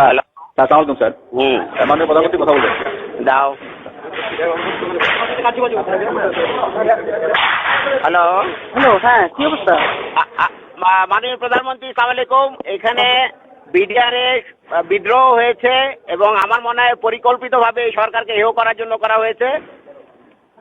Sir. সালামালাইকুম প্রধানমন্ত্রী কথা বলবেন দাও। হ্যালো। হ্যালো হ্যাঁ কি অবস্থা? মাননীয় প্রধানমন্ত্রী সালাম আলাইকুম। এখানে বিডিআরে বিদ্রোহ হয়েছে এবং আমার মনে হয় পরিকল্পিতভাবে এই সরকারকে হেয় করার জন্য করা হয়েছে।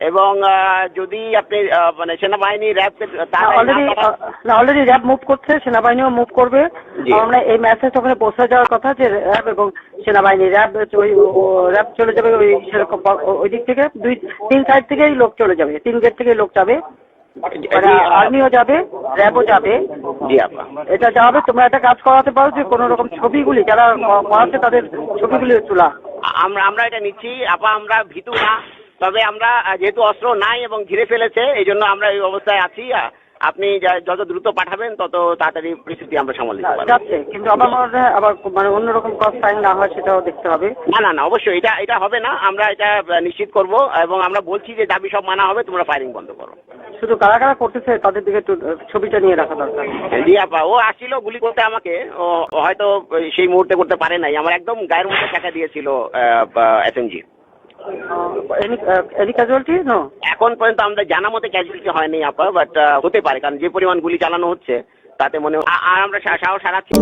এবং যদি আপনি মানে সেনাবাহিনী র্যাব অলরেডি না অলরেডি র্যাব মুভ করছে সেনাবাহিনীও মুভ করবে। আমরা এই মেসেজ ওখানে পৌঁছে যাওয়ার কথা যে র্যাব এবং সেনাবাহিনী র্যাব ওই র্যাব চলে যাবে ওই সেরকম ওই দিক থেকে। দুই তিন সাইড থেকেই লোক চলে যাবে তিন গেট থেকেই লোক যাবে। মানে আর্মিও যাবে র্যাবও যাবে। এটা যাবে তোমরা একটা কাজ করাতে পারো যে কোনো রকম ছবিগুলি যারা করাচ্ছে তাদের ছবিগুলি তোলা। আমরা আমরা এটা নিচ্ছি। আপা আমরা ভীতু না। তবে আমরা যেহেতু অস্ত্র নাই এবং ঘিরে ফেলেছে এই জন্য আমরা এই অবস্থায় আছি। আপনি যত দ্রুত পাঠাবেন তত তাড়াতাড়ি পরিস্থিতি আমরা সামাল দিতে পারব। কিন্তু আমার মনে আবার মানে অন্যরকম কস সাইন না হয় সেটাও দেখতে হবে। না না না অবশ্যই এটা এটা হবে না। আমরা এটা নিশ্চিত করব এবং আমরা বলছি যে দাবি সব মানা হবে তোমরা ফায়ারিং বন্ধ করো। শুধু কারা কারা করতেছে তাদের দিকে একটু ছবিটা নিয়ে রাখা দরকার। আপা ও আসছিল গুলি করতে আমাকে ও ও হয়তো সেই মুহূর্তে করতে পারে নাই। আমার একদম গায়ের মধ্যে টাকা দিয়েছিল এসএমজি এনি ক্যাজুয়ালিটি নো এখন পর্যন্ত আমাদের জানা মতে ক্যাজুয়ালিটি হয়নি আপা বাট হতে পারে, কারণ যে পরিমাণ গুলি চালানো হচ্ছে, তাতে মনে আর আমরা সাহস হারাচ্ছি।